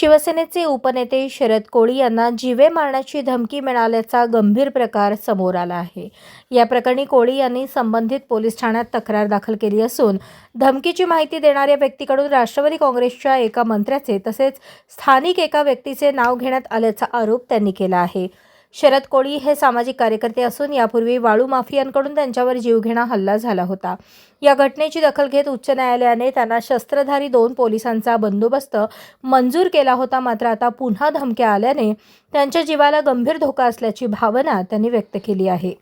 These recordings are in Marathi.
शिवसेनेचे उपनेते शरद कोळी यांना जीवे मारण्याची धमकी मिळाल्याचा गंभीर प्रकार समोर आला आहे. या प्रकरणी कोळी यांनी संबंधित पोलीस ठाण्यात तक्रार दाखल केली असून धमकीची माहिती देणाऱ्या व्यक्तीकडून राष्ट्रवादी काँग्रेसच्या एका मंत्र्याचे तसेच स्थानिक एका व्यक्तीचे नाव घेण्यात आल्याचा आरोप त्यांनी केला आहे. शरद कोळी हे सामाजिक कार्यकर्ते असून यापूर्वी वाळू माफियांकडून त्यांच्यावर जीवघेणा हल्ला झाला होता. या घटनेची दखल घेत उच्च न्यायालयाने त्यांना शस्त्रधारी दोन पोलिसांचा बंदोबस्त मंजूर केला होता. मात्र आता पुन्हा धमक्या आल्याने त्यांच्या जीवाला गंभीर धोका असल्याची भावना त्यांनी व्यक्त केली आहे.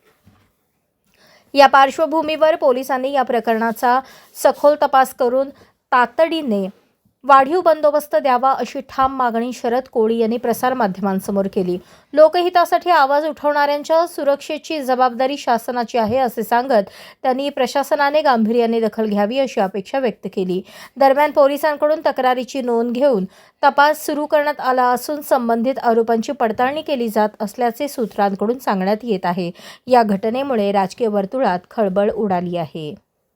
या पार्श्वभूमीवर पोलिसांनी या प्रकरणाचा सखोल तपास करून तातडीने वाढीव बंदोबस्त द्यावा अशी ठाम मागणी शरद कोळी यांनी प्रसारमाध्यमांसमोर केली. लोकहितासाठी आवाज उठवणाऱ्यांच्या सुरक्षेची जबाबदारी शासनाची आहे असे सांगत त्यांनी प्रशासनाने गांभीर्याने दखल घ्यावी अशी अपेक्षा व्यक्त केली. दरम्यान पोलिसांकडून तक्रारीची नोंद घेऊन तपास सुरू करण्यात आला असून संबंधित आरोपांची पडताळणी केली जात असल्याचे सूत्रांकडून सांगण्यात येत आहे. या घटनेमुळे राजकीय वर्तुळात खळबळ उडाली आहे.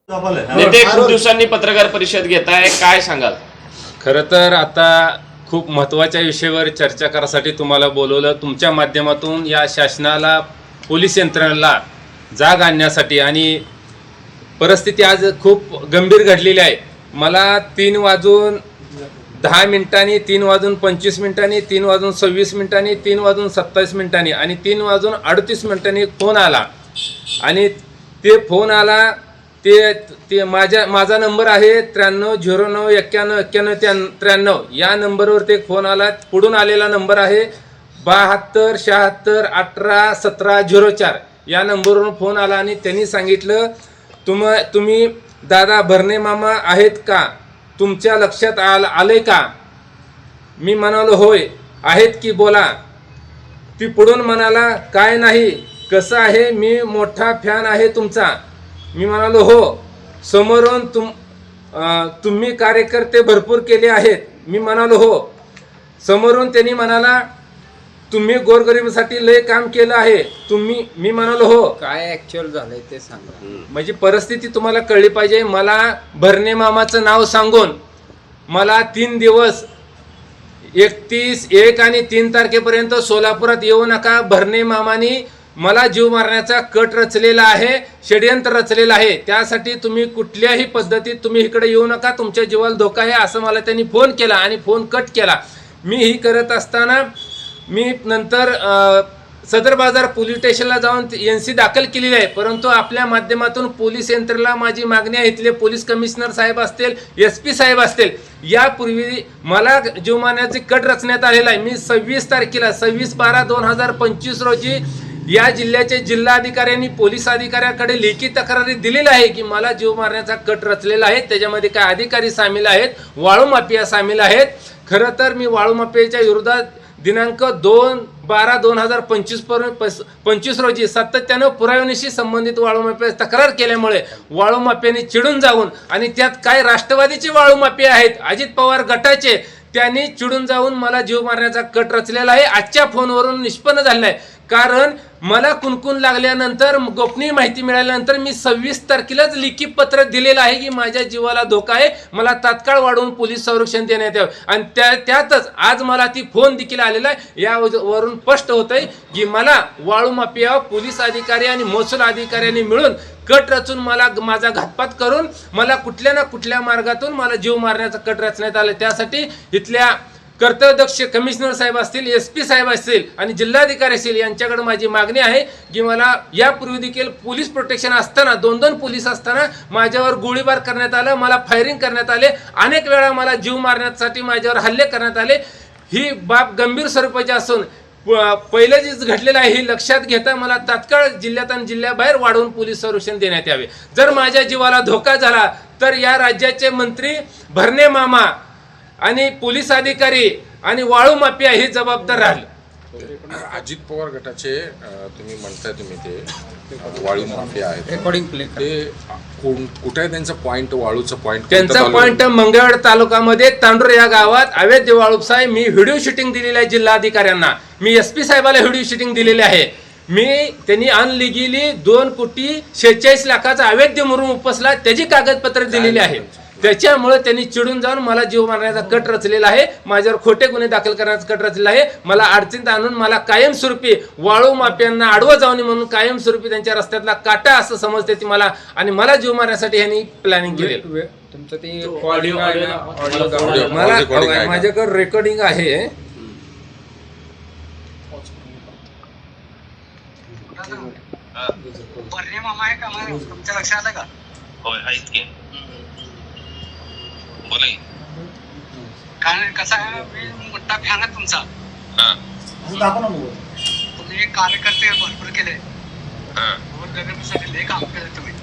नेते खूप दिवसांनी पत्रकार परिषद घेताय. काय सांगाल? खरं तर आता खूप महत्त्वाच्या विषयावर चर्चा करासाठी तुम्हाला बोलवलं. तुमच्या माध्यमातून या शासनाला पोलीस यंत्रणेला जाग आणण्यासाठी आणि परिस्थिती आज खूप गंभीर घडलेली आहे. मला तीन वाजून दहा मिनिटांनी तीन वाजून पंचवीस मिनिटांनी तीन वाजून सव्वीस मिनिटांनी तीन वाजून सत्तावीस मिनिटांनी आणि तीन वाजून अडतीस मिनिटांनी फोन आला. आणि ते फोन आला ते ते माझ्या माझा नंबर आहे त्र्याण्णव झिरो नऊ एक्क्याण्णव एक्क्याण्णव त्या त्र्याण्णव. या नंबरवर ते फोन आला पुढून आलेला नंबर आहे बहात्तर शहात्तर अठरा सतरा झिरो चार. या नंबरवरून फोन आला आणि त्यांनी सांगितलं तुम तुम्ही दादा भरणे मामा आहेत का? तुमच्या लक्षात आल आलंय का? मी म्हणालो होय आहेत की बोला. ती पुढून म्हणाला काय नाही कसं आहे? मी मोठा फॅन आहे तुमचा. मी म्हणालो हो समोरून तुम तुम्ही कार्यकर्ते भरपूर केले आहेत. मी म्हणालो हो. समोरून त्यांनी म्हणाला तुम्ही गोरगरिबासाठी लय काम केलं आहे. तुम्ही मी म्हणालो हो. काय ऍक्च्युअल झालंय ते सांगा. म्हणजे परिस्थिती तुम्हाला कळली पाहिजे. मला भरणे मामाचं नाव सांगून मला तीन दिवस एकतीस एक आणि तीन तारखेपर्यंत सोलापुरात येऊ नका. भरणे मामानी मला जीव मारण्याचा कट रचलेला आहे षडयंत्र रचलेलं आहे. त्यासाठी तुम्ही कुठल्याही पद्धतीत तुम्ही इकडे येऊ नका तुमच्या जीवाला धोका आहे असं मला त्यांनी फोन केला आणि फोन कट केला. मी ही करत असताना मी नंतर सदर बाजार पोलीस स्टेशनला जाऊन एन सी दाखल केलेली आहे. परंतु आपल्या माध्यमातून पोलीस यंत्रणेला माझी मागणी आहे. इथले पोलीस कमिशनर साहेब असतील एस पी साहेब असतील यापूर्वी मला जीव मारण्याचे कट रचण्यात आलेला आहे. मी सव्वीस तारखेला सव्वीस बारा दोन हजार पंचवीस रोजी या जिल्ह्याचे जिल्हाधिकाऱ्यांनी पोलीस अधिकाऱ्याकडे लेखी तक्रारी दिलेली आहे की मला जीव मारण्याचा कट रचलेला आहे. त्याच्यामध्ये काय अधिकारी सामील आहेत? वाळू माफिया सामील आहेत. खरं तर मी वाळू माफियाच्या विरोधात दिनांक दोन बारा दोन हजार पंचवीसपर्यंत पंचवीस रोजी सातत्यानं पुराव्यानिशी संबंधित वाळू माफिया तक्रार केल्यामुळे वाळू माफियाने चिडून जाऊन आणि त्यात काय राष्ट्रवादीचे वाळू माफिया आहेत अजित पवार गटाचे त्यांनी चिडून जाऊन मला जीव मारण्याचा कट रचलेला आहे. आजच्या फोनवरून निष्पन्न झालेला आहे. कारण मला कुणकुण लागल्यानंतर गोपनीय माहिती मिळाल्यानंतर मी सव्वीस तारखेलाच लिखित पत्र दिलेलं आहे की माझ्या जीवाला धोका आहे. मला तात्काळ वाढवून पोलीस संरक्षण देण्यात यावं. आणि त्या त्यातच आज मला ती फोन देखील आलेला आहे. यावरून स्पष्ट होत आहे की मला वाळू माफिया पोलीस अधिकारी आणि महसूल अधिकाऱ्यांनी मिळून कट रचून मला माझा घातपात करून मला कुठल्या ना कुठल्या मार्गातून मला जीव मारण्याचा कट रचण्यात आला. त्यासाठी इथल्या कर्तव्यदक्ष कमिशनर साहेब असतील एस पी साहेब असतील आणि जिल्हाधिकारी असतील यांच्याकडे माझी मागणी आहे की मला यापूर्वी देखील पोलीस प्रोटेक्शन असताना दोन दोन पोलीस असताना माझ्यावर गोळीबार करण्यात आलं मला फायरिंग करण्यात आले अनेक वेळा मला जीव मारण्यासाठी माझ्यावर हल्ले करण्यात आले. ही बाब गंभीर स्वरूपाची असून प- पहिलं जे घडलेलं आहे हे लक्षात घेता मला तात्काळ जिल्ह्यात आणि जिल्ह्याबाहेर वाढवून पोलीस संरक्षण देण्यात यावे. जर माझ्या जीवाला धोका झाला तर या राज्याचे मंत्री भरणे मामा आणि पोलीस अधिकारी आणि वाळू माफिया हे जबाबदार राहील. अजित पवार गटाचे तुम्ही म्हणताय तुम्ही ते वाळू माफिया आहेत. रेकॉर्डिंग प्ले ते कुठे आहे त्यांचं पॉइंट वाळूचं पॉइंट त्यांचा पॉइंट मंगळवेढ तालुक्यामध्ये तांडूर या गावात अवैध वाळू साहेब मी व्हिडिओ शूटिंग दिलेली आहे जिल्हाधिकाऱ्यांना. मी एस पी साहेबाला व्हिडिओ शूटिंग दिलेली आहे. मी त्यांनी अनलिगली दोन कोटी शेहेचाळीस लाखाचा अवैध म्हणून उपसला त्याची कागदपत्र दिलेली आहे. त्याच्यामुळे त्यांनी चिडून जाऊन मला जीव मारण्याचा कट रचलेला आहे. माझ्यावर खोटे गुन्हे दाखल करण्याचा कट रचलेला आहे. मला अडचणीत आणून मला कायमस्वरूपी वाळू माफ्यांना आडवं जाऊन म्हणून कायमस्वरूपी त्यांच्या रस्त्यातला काटा असं समजते ती मला आणि मला जीव मारण्यासाठी यांनी प्लॅनिंग वे- तुमचं ते. मला? माझ्याकडे रेकॉर्डिंग आहे. मामा आहे का? तुमच्या लक्षात आलं का? होय आहेत की बोला की. कारण कसं आहे मी मोठा फॅन आहे तुमचा. हा. तुम्ही कार्यकर्ते भरपूर केले हा. गोरगरिबासाठी लय काम केलं तुम्ही.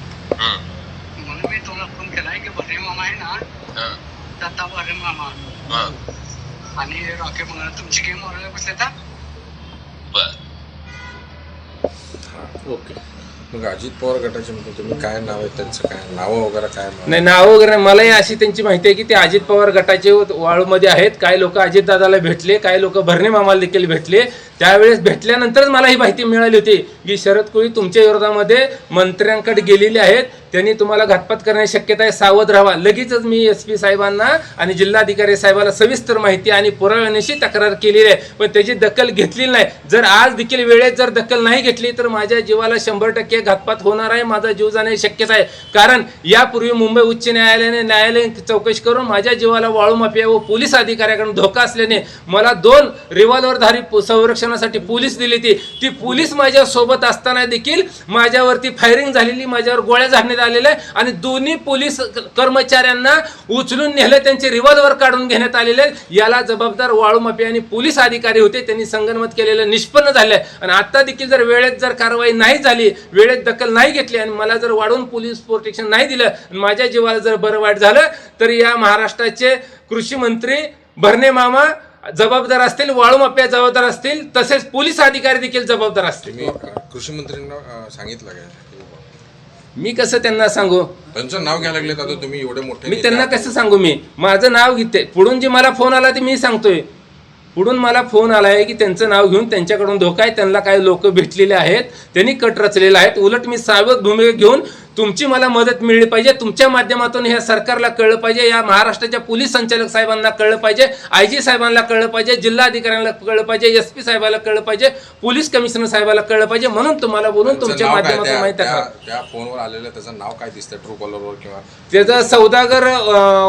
हा. म्हणून मी तुम्हाला फोन केलाय की बर्रे मामा आहे ना हा. दत्ता बर्रे मामा. हा. आणि रॉकेट म्हणून तुमची गेम वगैरे बसले तर? बर. ओके. मग अजित पवार गटाचे म्हणजे तुम्ही काय नाव आहे त्यांचं काय? नावं वगैरे काय नाही नाव वगैरे नाही. मलाही अशी त्यांची माहिती आहे की ते अजित पवार गटाचे वाळूमध्ये आहेत. काही लोक अजितदादाला भेटले काही लोक भरणे मामाला देखील भेटले. त्यावेळेस भेटल्यानंतरच मला ही माहिती मिळाली होती की शरद कोळी तुमच्या विरोधामध्ये मंत्र्यांकडे गेलेले आहेत. त्यांनी तुम्हाला घातपात करण्याची शक्यता आहे सावध राहा. लगेचच मी एस पी साहेबांना आणि जिल्हाधिकारी साहेबाला सविस्तर माहिती आणि पुराव्यानिशी तक्रार केलेली आहे. पण त्याची दखल घेतलेली नाही. जर आज देखील वेळेत जर दखल नाही घेतली तर माझ्या जीवाला शंभर टक्के घातपात होणार आहे माझा जीव जाण्याची शक्यता आहे. कारण यापूर्वी मुंबई उच्च न्यायालयाने न्यायालयीन चौकशी करून माझ्या जीवाला वाळू माफिया व पोलीस अधिकाऱ्याकडून धोका असल्याने मला दोन रिव्हॉल्वरधारी संरक्षण रक्षणासाठी पोलीस दिली ती. ती पोलीस माझ्या सोबत असताना देखील माझ्यावरती फायरिंग झालेली माझ्यावर गोळ्या झाडण्यात आलेल्या आहे. आणि दोन्ही पोलीस कर्मचाऱ्यांना उचलून नेलं त्यांचे रिव्हॉल्वर काढून घेण्यात आलेले याला जबाबदार वाळू माफिया आणि पोलीस अधिकारी होते. त्यांनी संगनमत केलेलं निष्पन्न झालंय. आणि आता देखील जर वेळेत जर कारवाई नाही झाली वेळेत दखल नाही घेतली आणि मला जर वाढवून पोलीस प्रोटेक्शन नाही दिलं माझ्या जीवाला जर बरं वाईट झालं तर या महाराष्ट्राचे कृषी मंत्री भरणे मामा जबाबदार असतील वाळू माफिया जबाबदार असतील तसेच पोलीस अधिकारी देखील जबाबदार असतील. कृषी मंत्र्यांना सांगितलं काय? मी कसं त्यांना सांगू? त्यांचं नाव घ्यायला लागले आता तुम्ही एवढे मोठे मी त्यांना. कसं सांगू मी? माझं नाव घेते. पुढून जे मला फोन आला ते मी सांगतोय. पुढून मला फोन आला आहे की त्यांचं नाव घेऊन त्यांच्याकडून धोका आहे त्यांना काही लोक भेटलेले आहेत त्यांनी कट रचलेले आहेत उलट मी सावध भूमिका घेऊन तुमची मला मदत मिळली पाहिजे. तुमच्या माध्यमातून ह्या सरकारला कळलं पाहिजे या महाराष्ट्राच्या पोलीस संचालक साहेबांना कळलं पाहिजे आय जी साहेबांना कळलं पाहिजे जिल्हा अधिकाऱ्यांना कळलं पाहिजे एस पी साहेबाला कळलं पाहिजे पोलीस कमिशनर साहेबाला कळलं पाहिजे. म्हणून तुम्हाला बोलून तुमच्या? माध्यमातून माहिती त्या- आहे त्या फोनवर आलेलं त्याचं नाव काय दिसतंय? ट्रू कॉलरवर किंवा त्याचं सौदागर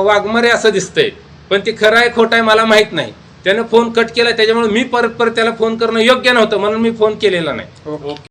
वाघमारे असं दिसतंय. पण ते खरं आहे खोटं आहे मला माहीत नाही. त्यानं फोन कट केला त्याच्यामुळे मी परत परत त्याला फोन करणं योग्य नव्हतं म्हणून मी फोन केलेला नाही. ओके.